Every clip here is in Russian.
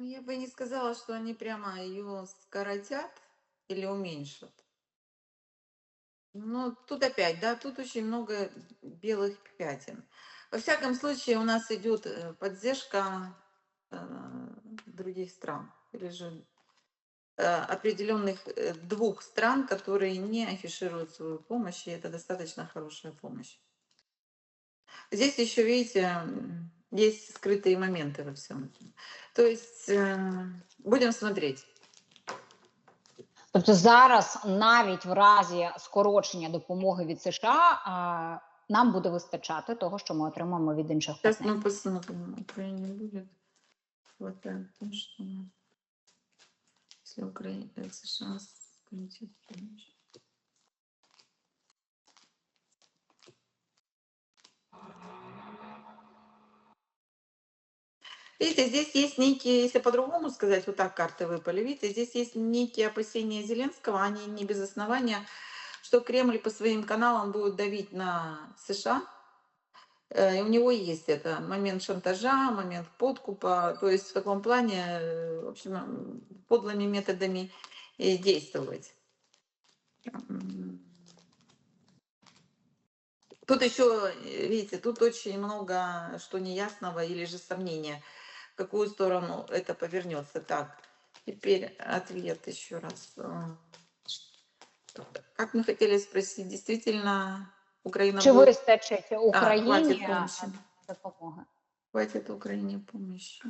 Ну, я бы не сказала, что они прямо ее скоротят или уменьшат. Ну, тут опять, да, тут очень много белых пятен. Во всяком случае, у нас идет э, поддержка э, других стран или же э, определенных э, двух стран, которые не афишируют свою помощь, и это достаточно хорошая помощь. Здесь еще, видите, есть скрытые моменты во всем этом. То есть э, будем смотреть. Тобто зараз, навіть в разі скорочення допомоги від США, а, нам буде вистачати того, що ми отримаємо від інших Сейчас партнерів. мы посмотрим, Украине будет хватает, потому что если Украина, США комитет помощи. Видите, здесь есть некие, если по-другому сказать, вот так карты выпали, видите, здесь есть некие опасения Зеленского, они не без основания, что Кремль по своим каналам будет давить на США, Э, И у него есть это момент шантажа, момент подкупа, то есть в таком плане, э, в общем, подлыми методами э, действовать. Тут еще, видите, тут очень много что неясного или же сомнения, какую сторону это повернется. Так, теперь ответ еще раз. Э, Как мы хотели спросить, действительно Украина Чи будет... вистачить А, Україні а, допомоги? Хватит Украине помощи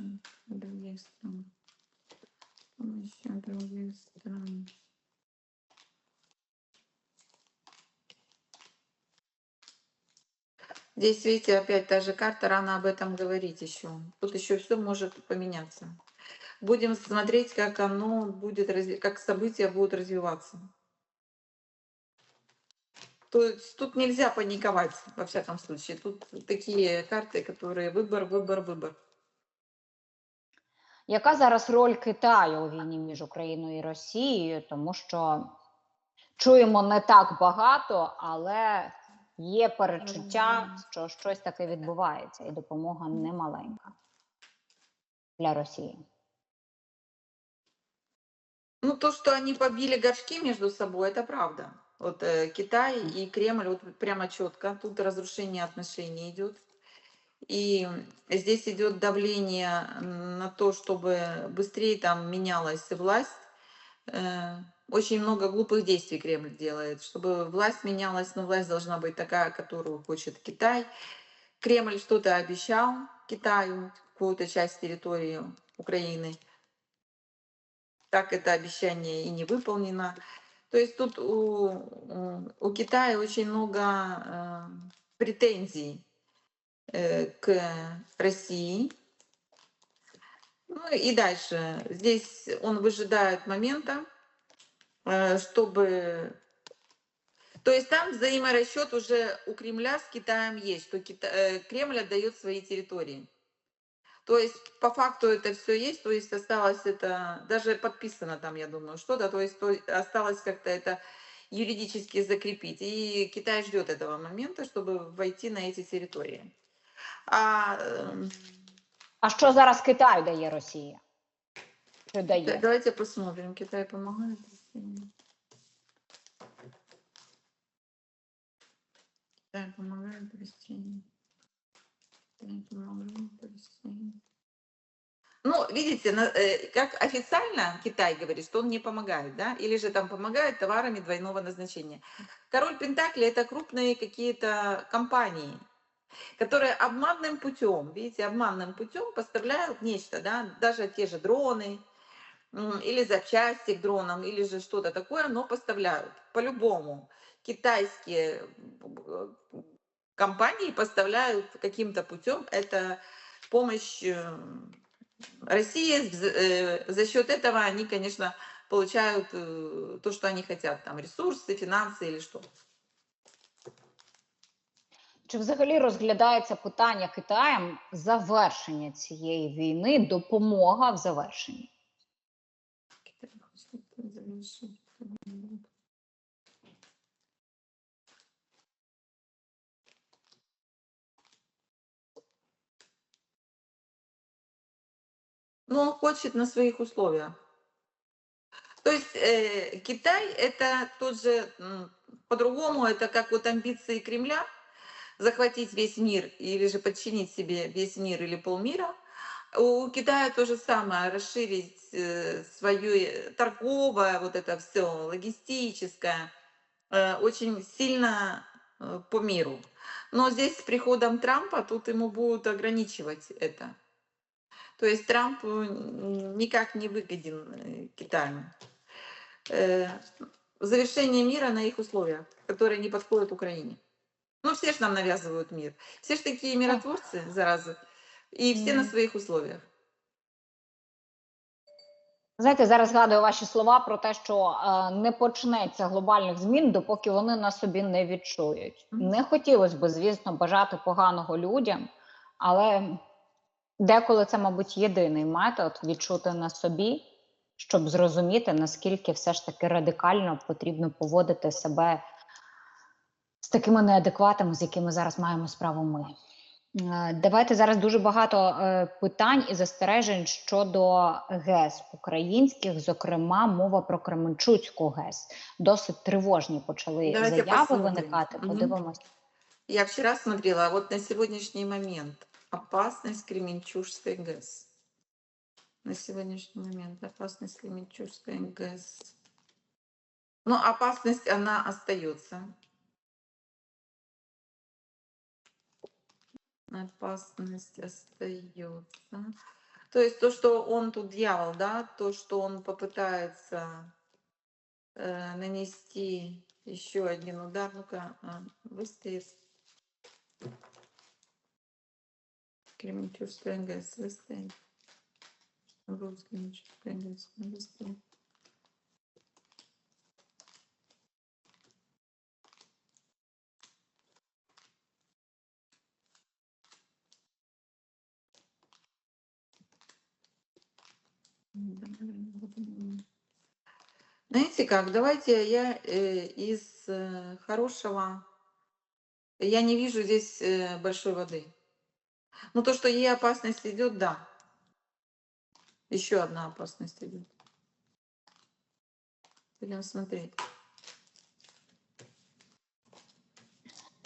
других стран. Помощи других стран. Здесь, видите, опять та же карта, рано об этом говорить еще. Тут еще все может поменяться. Будем смотреть, как оно будет, разви- как события будут развиваться. То есть тут нельзя паниковать, во всяком случае. Тут такие карты, которые выбор, выбор, выбор. Яка зараз роль Китаю у війні між Україною і Росією? Тому що чуємо не так багато, але є перечуття, що щось таке відбувається, і допомога не маленька для Росії. Ну, то, что они побили горшки между собой, это правда. Вот э, Китай и Кремль, вот прямо четко, тут разрушение отношений идет. И здесь идет давление на то, чтобы быстрее там менялась власть. Э, очень много глупых действий Кремль делает, чтобы власть менялась, но власть должна быть такая, которую хочет Китай. Кремль что-то обещал Китаю, какую-то часть территории Украины так это обещание и не выполнено. То есть тут у, у Китая очень много э, претензий э, к России. Ну и дальше. Здесь он выжидает момента, чтобы... То есть там взаиморасчет уже у Кремля с Китаем есть, что Кита- э, Кремль отдает свои территории. То есть по факту это все есть, то есть осталось это, даже подписано там, я думаю, что-то, то есть то- осталось как-то это юридически закрепить. И Китай ждет этого момента, чтобы войти на эти территории. А, эм, А що зараз Китаю дає Росія? Що да- дає? давайте посмотрим, Китай помогает. Помогает России. Китай помогает России. Ну, видите, э, как официально Китай говорит, что он не помогает, да, или же там помогает товарами двойного назначения. Король Пентакли это крупные какие-то компании, которые обманным путем, видите, обманным путем поставляют нечто, да, даже те же дроны, или запчасти к дронам, или же что-то такое, но поставляют. По-любому китайские э, компании поставляют каким-то путем это помощь э, России. Вз- э, За счет этого они, конечно, получают э, то, что они хотят, там ресурсы, финансы или что. Чи взагалі розглядається питання Китаєм завершення цієї війни, допомога в завершенні? Но он хочет на своих условиях. То есть э, Китай это тот же, по-другому, это как вот амбиции Кремля захватить весь мир или же подчинить себе весь мир или полмира. У Китая то же самое, расширить э, свое торговое, вот это все, логистическое, э, очень сильно э, по миру. Но здесь с приходом Трампа тут ему будут ограничивать это. То есть Трамп э, никак не выгоден э, Китаю. Э, Завершение мира на их условиях, которые не подходят Украине. Ну, все же нам навязывают мир. Все же такие миротворцы, заразы. И все на Мгм. своих условиях. Знаєте, зараз згадую ваші слова про те, що е, не почнеться глобальних змін, допоки вони на собі не відчують. Не хотілося б, звісно, бажати поганого людям, але деколи це, мабуть, єдиний метод відчути на собі, щоб зрозуміти, наскільки все ж таки радикально потрібно поводити себе з такими неадекватами, з якими зараз маємо справу ми. Е, Давайте зараз дуже багато е, питань і застережень щодо ГЕС українських, зокрема, мова про Кременчуцьку ГЕС. Досить тривожні почали Давайте заяви посмотрим. виникати. Подивимось. Я вчера смотрела, вот на сегодняшний момент опасность Кременчужской ГЭС. На сегодняшний момент опасность Кременчужской ГЭС. Но опасность, она остается. Опасность остается. То есть то, что он тут дьявол, да, то, что он попытается э, нанести еще один удар. Ну-ка, а. Кременчужская ГЭС выстоит. Вопрос Кременчужская ГЭС выстоит. Знаете как, давайте я э, из э, хорошего, я не вижу здесь э, большой воды. Ну то, что ей опасность идет, да. Еще одна опасность идет. Будем смотреть.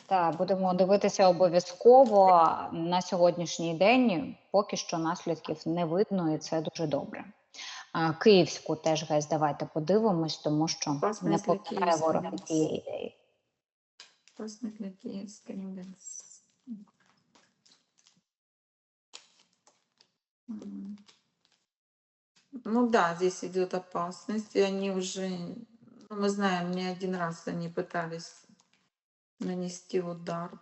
Так, будемо дивитися обов'язково на сьогоднішній день. Поки що наслідків не видно, і це дуже добре. А, Київську теж ГЕС давайте подивимось, тому що Опасно, не якщо попадає Київська ворог ГЕС. цієї ідеї. Опасность для Киевской ГЭС. М. Ну да, здесь идет опасность, и они уже, ну, мы знаем, не один раз они пытались нанести удар.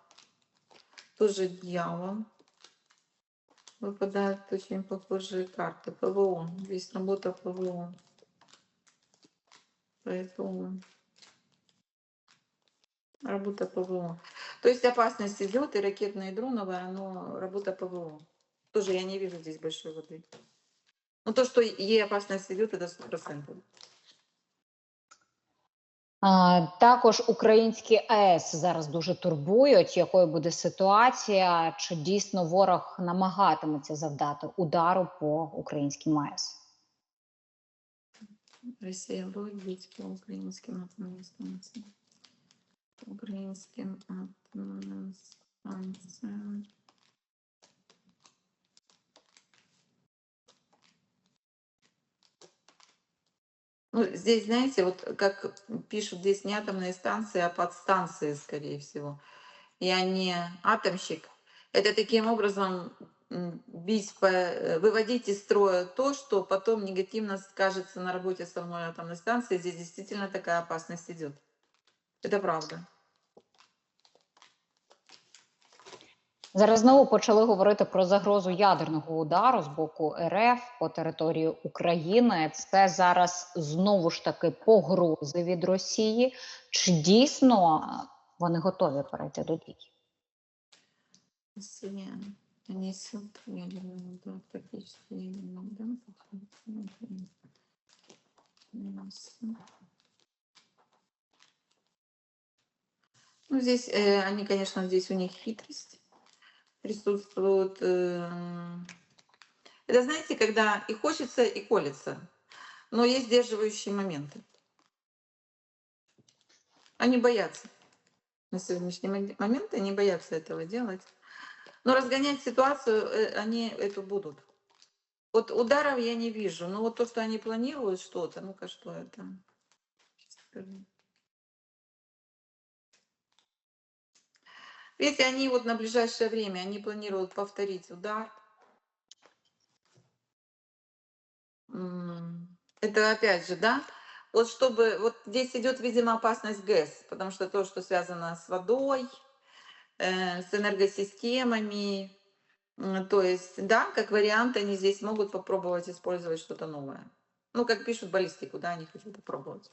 Тоже дьявол. Выпадают очень похожие карты. ПВО. Здесь работа ПВО. Поэтому работа ПВО. То есть опасность идет, и ракетное, и дроновое, но работа ПВО. Тоже я не вижу здесь большой воды. Но то, что ей опасность идет, это 100%. Також українські АЕС зараз дуже турбують, якою буде ситуація, чи дійсно ворог намагатиметься завдати удару по українським АЕС. Россия будет по украинским атомным станциям. По украинским атомным Ну, здесь, знаете, вот как пишут, здесь не атомные станции, а подстанции, скорее всего. Я не атомщик. Это таким образом бить, по, э, выводить из строя то, что потом негативно скажется на работе самой атомной станции. Здесь действительно такая опасность идет. Это правда. Зараз знову почали говорити про загрозу ядерного удару з боку РФ по території України. Це зараз знову ж таки погрози від Росії. Чи дійсно е, вони готові перейти до дій? Россия несет ядерный удар, практически ядерный удар. Ясно. Ну, здесь э, они, конечно, здесь у них хитрость Присутствует. э, Это знаете, когда и хочется, и колется, но есть сдерживающие моменты. Они боятся. На сегодняшний мо- момент они боятся этого делать. Но разгонять ситуацию э, они эту будут. Вот ударов я не вижу. Но вот то, что они планируют что-то, ну-ка, что это? Видите, они вот на ближайшее время, они планируют повторить удар. Это опять же, да? Вот чтобы, вот здесь идет, видимо, опасность ГЭС, потому что то, что связано с водой, э, с энергосистемами, то есть, да, как вариант, они здесь могут попробовать использовать что-то новое. Ну, как пишут баллистику, да, они хотят попробовать.